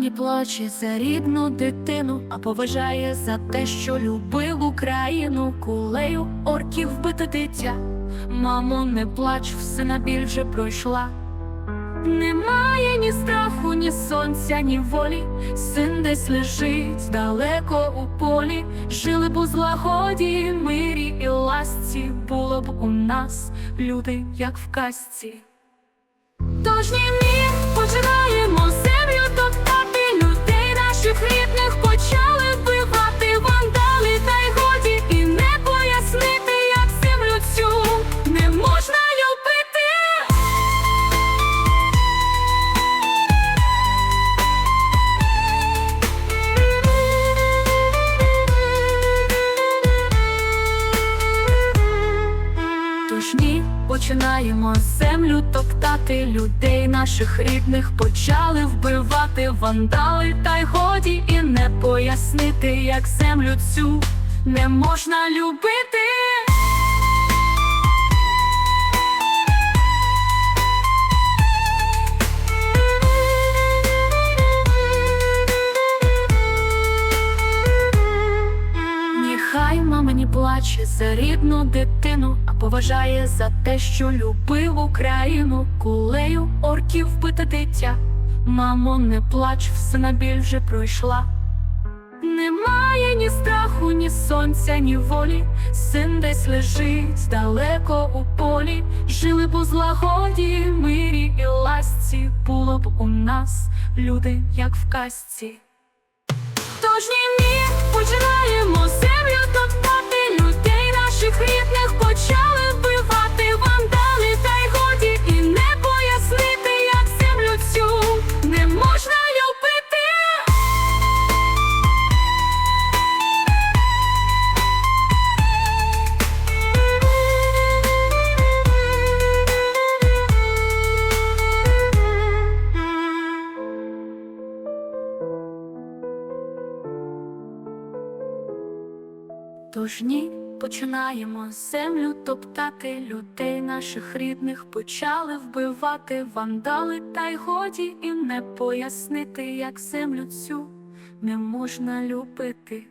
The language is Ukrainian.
не плаче за рідну дитину, а поважає за те, що любив Україну, кулею орків вбите дитя. Мамо, не плач, все на біль пройшла. Немає ні страху, ні сонця, ні волі. Син десь лежить далеко у полі. Жили б у злагоді, мирі і ласці. Було б у нас люди, як в казці. Тож ні, ні, починаємо наших рідних почали починаємо землю топтати людей наших рідних почали вбивати вандали, та й годі і не пояснити, як землю цю не можна любити. Не плаче за рідну дитину, а поважає за те, що любив Україну, кулею орків вбите дитя. Мамо, не плач, все на біль вже пройшла. Немає ні страху, ні сонця, ні волі. Син десь лежить далеко у полі. Жили б у злагоді, мирі і ласці. Було б у нас люди, як в казці. Тож ні, Тож ні, починаємо землю топтати людей наших рідних почали вбивати вандали, та й годі і не пояснити, як землю цю не можна любити.